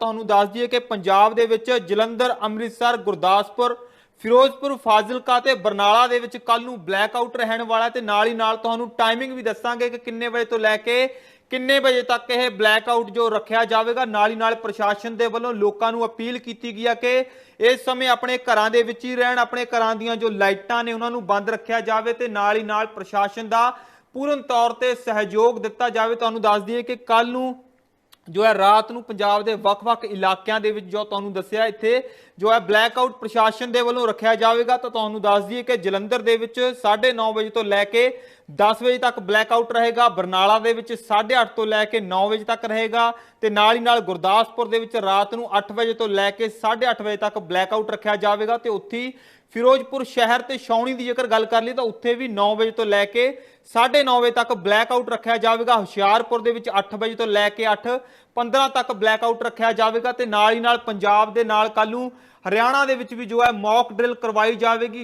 ਤੁਹਾਨੂੰ ਦੱਸ ਦਈਏ ਕਿ ਪੰਜਾਬ ਦੇ ਵਿੱਚ ਜਲੰਧਰ, ਅੰਮ੍ਰਿਤਸਰ, ਗੁਰਦਾਸਪੁਰ, ਫਿਰੋਜ਼ਪੁਰ, ਫਾਜ਼ਿਲਕਾ ਤੇ ਬਰਨਾਲਾ ਦੇ ਵਿੱਚ ਕੱਲ ਨੂੰ ਬਲੈਕ ਆਊਟ ਰਹਿਣ ਵਾਲਾ ਹੈ ਤੇ ਨਾਲ ਹੀ ਨਾਲ ਤੁਹਾਨੂੰ ਟਾਈਮਿੰਗ ਵੀ ਦੱਸਾਂਗੇ ਕਿ ਕਿੰਨੇ ਵਜੇ ਤੋਂ ਲੈ ਕੇ ਕਿੰਨੇ ਵਜੇ ਤੱਕ ਇਹ ਬਲੈਕ ਆਊਟ ਜੋ ਰੱਖਿਆ ਜਾਵੇਗਾ। ਨਾਲ ਹੀ ਨਾਲ ਪ੍ਰਸ਼ਾਸਨ ਦੇ ਵੱਲੋਂ ਲੋਕਾਂ ਨੂੰ ਅਪੀਲ ਕੀਤੀ ਗਈ ਹੈ ਕਿ ਇਸ ਸਮੇਂ ਆਪਣੇ ਘਰਾਂ ਦੇ ਵਿੱਚ ਹੀ ਰਹਿਣ, ਆਪਣੇ ਘਰਾਂ ਦੀਆਂ ਜੋ ਲਾਈਟਾਂ ਨੇ ਉਹਨਾਂ ਨੂੰ ਬੰਦ ਰੱਖਿਆ ਜਾਵੇ ਤੇ ਨਾਲ ਹੀ ਨਾਲ ਪ੍ਰਸ਼ਾਸਨ ਦਾ ਪੂਰਨ ਤੌਰ ਤੇ ਸਹਿਯੋਗ ਦਿੱਤਾ ਜਾਵੇ। ਤੁਹਾਨੂੰ ਦੱਸ ਦਈਏ ਕਿ ਕੱਲ ਨੂੰ ਜੋ ਹੈ ਰਾਤ ਨੂੰ ਪੰਜਾਬ ਦੇ ਵੱਖ-ਵੱਖ ਇਲਾਕਿਆਂ ਦੇ ਵਿੱਚ ਜੋ ਤੁਹਾਨੂੰ ਦੱਸਿਆ, ਇੱਥੇ ਜੋ ਹੈ ਬਲੈਕ ਆਊਟ ਪ੍ਰਸ਼ਾਸਨ ਦੇ ਵੱਲੋਂ ਰੱਖਿਆ ਜਾਵੇਗਾ, ਤਾਂ ਤੁਹਾਨੂੰ ਦੱਸ ਦਈਏ ਕਿ ਜਲੰਧਰ ਦੇ ਵਿੱਚ 9:30 ਵਜੇ ਤੋਂ ਲੈ ਕੇ 10 ਵਜੇ ਤੱਕ ਬਲੈਕ ਆਊਟ ਰਹੇਗਾ, ਬਰਨਾਲਾ ਦੇ ਵਿੱਚ 8:30 ਤੋਂ ਲੈ ਕੇ 9 ਵਜੇ ਤੱਕ ਰਹੇਗਾ ਤੇ ਨਾਲ ਹੀ ਨਾਲ ਗੁਰਦਾਸਪੁਰ ਦੇ ਵਿੱਚ ਰਾਤ ਨੂੰ 8 ਵਜੇ ਤੋਂ ਲੈ ਕੇ 8:30 ਵਜੇ ਤੱਕ ਬਲੈਕ ਆਊਟ ਰੱਖਿਆ ਜਾਵੇਗਾ ਤੇ ਉੱਥੇ ਫਿਰੋਜ਼ਪੁਰ ਸ਼ਹਿਰ ਤੇ ਛਾਉਣੀ ਦੀ ਜੇਕਰ ਗੱਲ ਕਰ ਲਈ ਤਾਂ ਉੱਥੇ ਵੀ 9 ਵਜੇ ਤੋਂ ਲੈ ਕੇ 9:30 ਵਜੇ ਤੱਕ ਬਲੈਕ ਆਊਟ ਰੱਖਿਆ ਜਾਵੇਗਾ। ਹੁਸ਼ਿਆਰਪੁਰ ਦੇ ਵਿੱਚ 8 ਵਜੇ ਤੋਂ ਲੈ ਕੇ 8:15 ਤੱਕ ਬਲੈਕ ਆਊਟ ਰੱਖਿਆ ਜਾਵੇਗਾ ਤੇ ਨਾਲ ਹੀ ਨਾਲ ਪੰਜਾਬ ਦੇ ਨਾਲ ਕੱਲ ਨੂੰ ਹਰਿਆਣਾ ਦੇ ਵਿੱਚ ਵੀ ਜੋ ਹੈ ਮੌਕ ਡਰਿਲ ਕਰਵਾਈ ਜਾਵੇਗੀ